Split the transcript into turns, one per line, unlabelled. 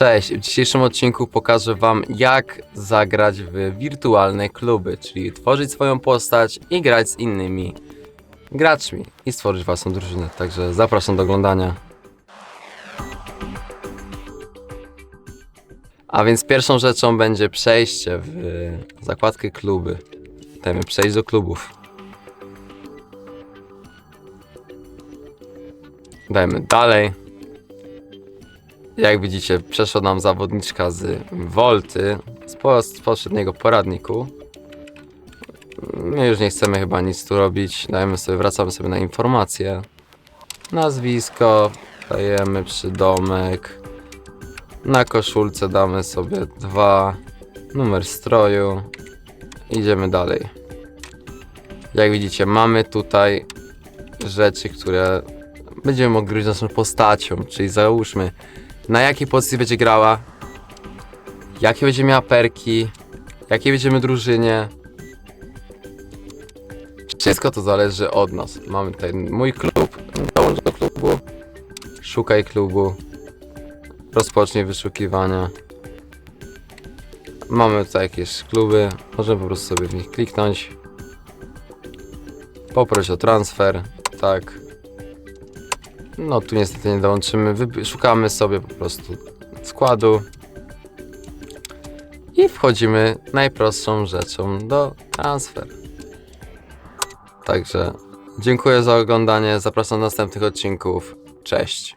Cześć, w dzisiejszym odcinku pokażę Wam jak zagrać w wirtualne kluby, czyli tworzyć swoją postać i grać z innymi graczmi i stworzyć własną drużynę. Także zapraszam do oglądania. A więc pierwszą rzeczą będzie przejście w zakładkę kluby. Dajmy przejść do klubów. Dajmy dalej. Jak widzicie, przeszła nam zawodniczka z Volty, z, po, z poprzedniego poradniku. My już nie chcemy chyba nic tu robić. Dajemy sobie, wracamy sobie na informacje. Nazwisko, dajemy przydomek. Na koszulce damy sobie dwa. Numer stroju. Idziemy dalej. Jak widzicie, mamy tutaj rzeczy, które będziemy mogli gryźć naszą postacią, czyli załóżmy na jakiej pozycji będzie grała, jakie będzie miała perki, jakiej będziemy drużynie. Wszystko to zależy od nas. Mamy tutaj mój klub, dołącz do klubu, szukaj klubu, rozpocznij wyszukiwania. Mamy tutaj jakieś kluby, możemy po prostu sobie w nich kliknąć. Poproś o transfer, tak. No tu niestety nie dołączymy. Szukamy sobie po prostu składu i wchodzimy najprostszą rzeczą do transfer. Także dziękuję za oglądanie. Zapraszam do następnych odcinków. Cześć.